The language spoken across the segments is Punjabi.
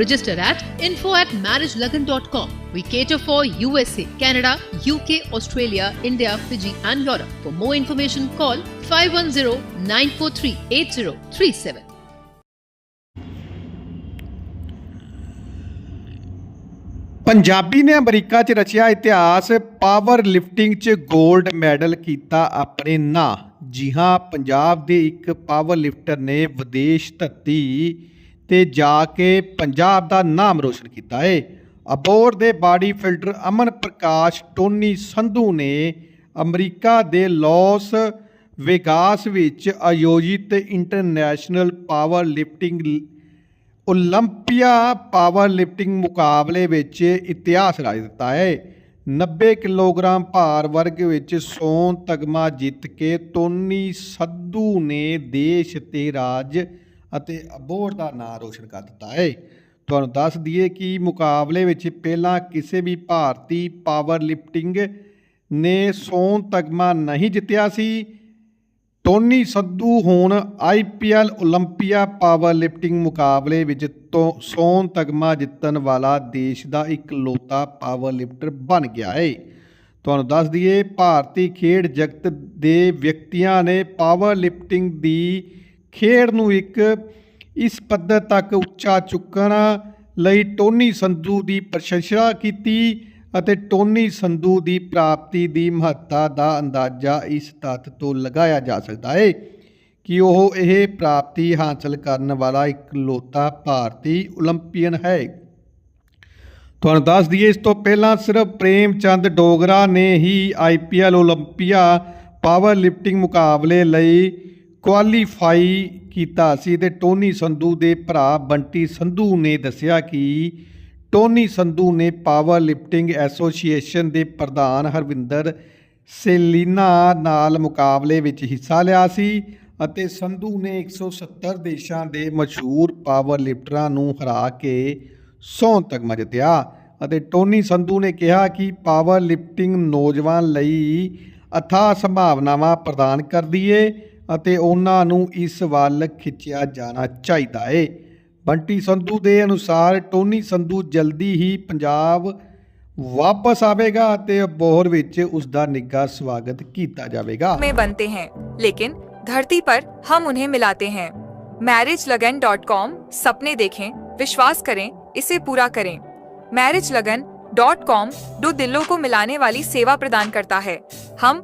Register at info at marriagelagan.com. We cater for USA, Canada, UK, Australia, India, Fiji and Europe. For more information, call 510-943-8037. Punjabi ਨੇ ਅਮਰੀਕਾ 'ਚ ਰਚਿਆ ਇਤਿਹਾਸ ਪਾਵਰ ਲਿਫਟਿੰਗ 'ਚ 골ਡ ਮੈਡਲ ਕੀਤਾ ਆਪਣੇ ਨਾਂ ਜੀ ਹਾਂ ਪੰਜਾਬ ਦੇ ਇੱਕ ਪਾਵਰ ਲਿਫਟਰ ਨੇ ਵਿਦੇਸ਼ ਧਰਤੀ ਤੇ ਜਾ ਕੇ ਪੰਜਾਬ ਦਾ ਨਾਮ ਰੋਸ਼ਨ ਕੀਤਾ ਏ। ਅਬੋਰ ਦੇ body filter Aman Prakash Tony Sandhu ਨੇ ਅਮਰੀਕਾ ਦੇ ਲਾਸ ਵੇਗਾਸ ਵਿੱਚ ਆਯੋਜਿਤ international power lifting Olympia power lifting ਮੁਕਾਬਲੇ ਵਿੱਚ ਇਤਿਹਾਸ ਰਚ ਦਿੱਤਾ ਹੈ 90 ਕਿਲੋਗ੍ਰਾਮ ਭਾਰ ਵਰਗ ਵਿੱਚ ਸੋਨ ਤਗਮਾ ਜਿੱਤ ਕੇ ਟੋਨੀ ਸੰਧੂ ਨੇ ਦੇਸ਼ ਤੇ ਰਾਜ ਅਤੇ ਅਬੋਰ ਦਾ ਨਾਂ ਰੋਸ਼ਨ ਕਰ ਦਿੱਤਾ ਹੈ ਤੁਹਾਨੂੰ ਦੱਸ ਦਈਏ ਕਿ ਮੁਕਾਬਲੇ ਵਿੱਚ ਪਹਿਲਾਂ ਕਿਸੇ ਵੀ ਭਾਰਤੀ ਪਾਵਰ ਲਿਫਟਿੰਗ ਨੇ ਸੋਨ ਤਗਮਾ ਨਹੀਂ ਜਿੱਤਿਆ ਸੀ ਟੋਨੀ ਸੰਧੂ ਹੁਣ ਆਈਪੀਐਲ 올림픽 ਪਾਵਰ ਲਿਫਟਿੰਗ ਮੁਕਾਬਲੇ ਵਿੱਚ ਤੋਂ ਸੋਨ ਤਗਮਾ ਜਿੱਤਣ ਵਾਲਾ ਦੇਸ਼ ਦਾ ਇਕਲੌਤਾ ਪਾਵਰ ਲਿਫਟਰ ਬਣ ਗਿਆ ਹੈ ਤੁਹਾਨੂੰ ਦੱਸ ਦਈਏ ਭਾਰਤੀ ਖੇਡ ਜਗਤ ਦੇ ਵਿਅਕਤੀਆਂ ਨੇ ਪਾਵਰ ਲਿਫਟਿੰਗ ਦੀ ਖੇਡ ਨੂੰ ਇੱਕ ਇਸ ਪੱਧਰ ਤੱਕ ਉੱਚਾ ਚੁੱਕਣ ਲਈ ਟੋਨੀ ਸੰਧੂ ਦੀ ਪ੍ਰਸ਼ੰਸਾ ਕੀਤੀ ਅਤੇ ਟੋਨੀ ਸੰਧੂ ਦੀ ਪ੍ਰਾਪਤੀ ਦੀ ਮਹੱਤਤਾ ਦਾ ਅੰਦਾਜ਼ਾ ਇਸ ਤੱਤ ਤੋਂ ਲਗਾਇਆ ਜਾ ਸਕਦਾ ਹੈ ਕਿ ਉਹ ਇਹ ਪ੍ਰਾਪਤੀ ਹਾਸਲ ਕਰਨ ਵਾਲਾ ਇਕਲੌਤਾ ਭਾਰਤੀ 올림픽ੀਅਨ ਹੈ। ਤੁਹਾਨੂੰ ਦੱਸ ਦਈਏ, ਇਸ ਤੋਂ ਪਹਿਲਾਂ ਸਿਰਫ ਪ੍ਰੇਮ ਚੰਦ ਡੋਗਰਾ ਨੇ ਹੀ ਆਈਪੀਐਲ 올림픽ੀਆ ਪਾਵਰ ਲਿਫਟਿੰਗ ਮੁਕਾਬਲੇ ਲਈ ਕੁਆਲੀਫਾਈ ਕੀਤਾ ਸੀ ਤੇ ਟੋਨੀ ਸੰਧੂ ਦੇ ਭਰਾ ਬੰਟੀ ਸੰਧੂ ਨੇ ਦੱਸਿਆ ਕਿ ਟੋਨੀ ਸੰਧੂ ਨੇ ਪਾਵਰ ਲਿਫਟਿੰਗ ਐਸੋਸੀਏਸ਼ਨ ਦੇ ਪ੍ਰਧਾਨ ਹਰਵਿੰਦਰ ਸੇਲੀਨਾ ਨਾਲ ਮੁਕਾਬਲੇ ਵਿੱਚ ਹਿੱਸਾ ਲਿਆ ਸੀ ਅਤੇ ਸੰਧੂ ਨੇ 170 ਦੇਸ਼ਾਂ ਦੇ ਮਸ਼ਹੂਰ ਪਾਵਰ ਲਿਫਟਰਾਂ ਨੂੰ ਹਰਾ ਕੇ ਸੌਂ ਤਗਮਾ ਜਿੱਤਿਆ ਅਤੇ ਟੋਨੀ ਸੰਧੂ ਨੇ ਕਿਹਾ ਕਿ ਪਾਵਰ ਲਿਫਟਿੰਗ ਨੌਜਵਾਨ ਲਈ ਅਥਾਹ ਸੰਭਾਵਨਾਵਾਂ ਪ੍ਰਦਾਨ ਕਰਦੀ ਏ। ਅਤੇ ਉਹਨਾਂ ਨੂੰ ਇਸ ਵੱਲ ਖਿੱਚਿਆ ਜਾਣਾ ਚਾਹੀਦਾ ਏ ਬੰਟੀ ਸੰਧੂ ਦੇ ਅਨੁਸਾਰ ਟੋਨੀ ਸੰਧੂ ਜਲਦੀ ਹੀ ਪੰਜਾਬ ਵਾਪਸ ਆਵੇਗਾ ਅਤੇ ਬੋਹਰ ਵਿੱਚ ਉਸ ਦਾ ਨਿੱਘਾ ਸਵਾਗਤ ਕੀਤਾ ਜਾਵੇਗਾ में बनते हैं लेकिन धरती पर हम उन्हें मिलाते हैं मैरिज लगन डॉट कॉम सपने देखें विश्वास करें इसे पूरा करें मैरिज लगन डॉट कॉम दो दिलों को मिलाने वाली सेवा प्रदान करता है हम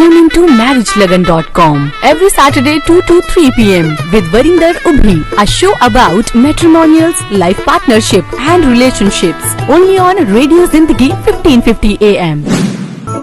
Tune into marriagelagan.com every Saturday 2 to 3 p.m. with Varinder Ubhi, a show about matrimonials, life partnership and relationships only on Radio Zindagi 1550 AM.